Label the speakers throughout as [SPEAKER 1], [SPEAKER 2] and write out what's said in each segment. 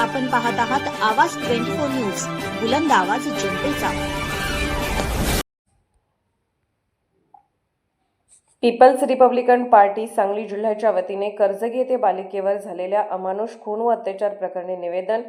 [SPEAKER 1] आपण पाहत आहात आवाज ट्वेंटी फोर न्यूज. बुलंद आवाज जनतेचा.
[SPEAKER 2] पीपल्स रिपब्लिकन पार्टी सांगली जिल्ह्याच्या वतीने कर्जगी येथे बालिकेवर झालेल्या अमानुष खून व अत्याचार प्रकरणी निवेदन.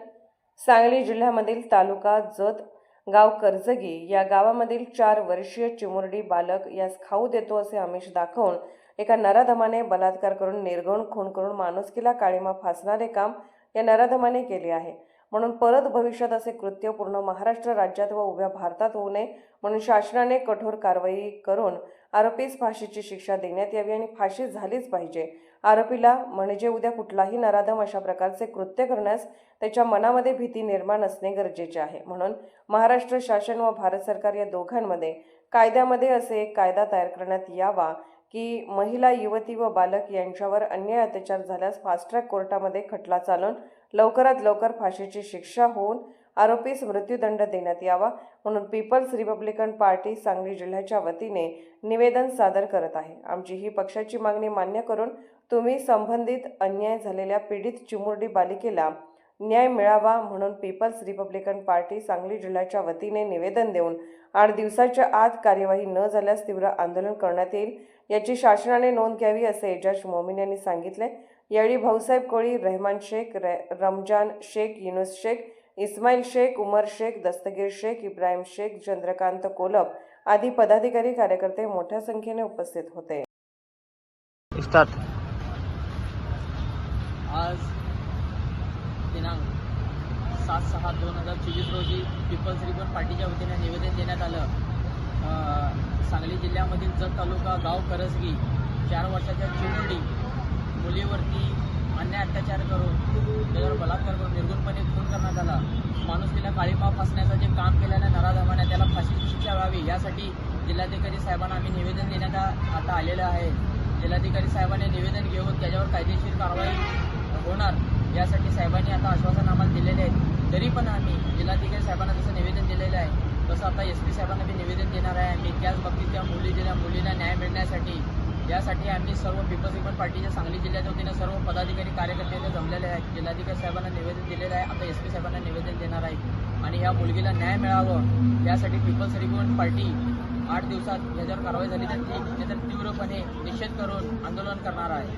[SPEAKER 2] सांगली जिल्ह्यामधील तालुका जत गाव कर्जगी या गावामधील चार वर्षीय चिमुरडी बालक यास खाऊ देतो असे आमिष दाखवून एका नराधमाने बलात्कार करून निर्गुण खून करून माणुसकीला काळीमा फासणारे काम या नराधमाने केले आहे. म्हणून परत भविष्यात असे कृत्य पूर्ण महाराष्ट्र राज्यात व उभ्या भारतात होऊ नये म्हणून शासनाने कठोर कारवाई करून आरोपीस फाशीची शिक्षा देण्यात यावी आणि फाशी झालीच पाहिजे. आरोपीला म्हणजे उद्या कुठलाही नराधम अशा प्रकारचे कृत्य करण्यास त्याच्या मनामध्ये भीती निर्माण असणे गरजेचे आहे. म्हणून महाराष्ट्र शासन व भारत सरकार या दोघांमध्ये कायद्यामध्ये असे एक कायदा तयार करण्यात यावा की महिला युवती व बालक यांच्यावर अन्याय अत्याचार झाल्यास फास्ट ट्रॅक कोर्टामध्ये खटला चालून लवकरात लवकर फाशीची शिक्षा होऊन आरोपीस मृत्यूदंड देण्यात यावा म्हणून पीपल्स रिपब्लिकन पार्टी सांगली जिल्ह्याच्या वतीने निवेदन सादर करत आहे. आमची ही पक्षाची मागणी मान्य करून तुम्ही संबंधित अन्याय झालेल्या पीडित चिमुरडी बालिकेला न्याय मिळावा म्हणून पीपल्स रिपब्लिकन पार्टी सांगली जिल्ह्याच्या वतीने निवेदन देऊन आठ दिवसाच्या आत कार्यवाही न झाल्यास तीव्र आंदोलन करण्यात येईल. याची शासनाने नोंद घ्यावी असे एजाज मोमीन यांनी सांगितले यावेळी भाऊसाहेब कोळी रहमान शेख रे रमजान शेख युनुस शेख इस्माईल शेख उमर शेख दस्तगीर शेख इब्राहिम शेख चंद्रकांत कोलप आदी पदाधिकारी कार्यकर्ते मोठ्या संख्येने उपस्थित होते.
[SPEAKER 3] स्टार्ट
[SPEAKER 4] आज दिनांक सात सहा दोन हजार चोवीस रोजी पीपल्स रिपन पार्टीच्या वतीने निवेदन देण्यात आलं. सांगली जिल्ह्यामधील जत तालुका गाव करसगी चार वर्षाच्या चिमुरडी मुलीवरती अन्याय अत्याचार करून त्याच्यावर बलात्कार करून निर्गुणपणे खून करण्यात आला. माणुसकीला काळीमा फासण्याचं जे काम केल्यानं नराधमाने त्याला फाशीची शिक्षा व्हावी यासाठी जिल्हाधिकारी साहेबांना आम्ही निवेदन देण्यात आता आलेलं आहे. जिल्हाधिकारी साहेबांनी निवेदन घेऊन त्याच्यावर कायदेशीर कारवाई होणार यासाठी साहेबांनी आता आश्वासन आम्हाला दिलेले आहे तरी पण आम्ही जिल्हाधिकारी साहेबांना जसं निवेदन दिलेलं आहे. तसं आता एस पी साहेबांना मी निवेदन देणार आहे. आम्ही त्याच बाबतीत त्या मुली त्या मुलींना न्याय मिळण्यासाठी यासाठी आम्ही सर्व पीपल्स रिपन पार्टीच्या सांगली जिल्ह्याच्या वतीनं सर्व पदाधिकारी कार्यकर्ते जमलेले आहेत. जिल्हाधिकारी साहेबांना निवेदन दिलेलं आहे. आता एस पी साहेबांना निवेदन देणार आहे. आणि ह्या मुलगीला न्याय मिळावं यासाठी पीपल्स रिपन पार्टी आठ दिवसात याच्यावर कारवाई झाली तर ठीक तर तीव्रपणे निषेध करून आंदोलन करणार आहे.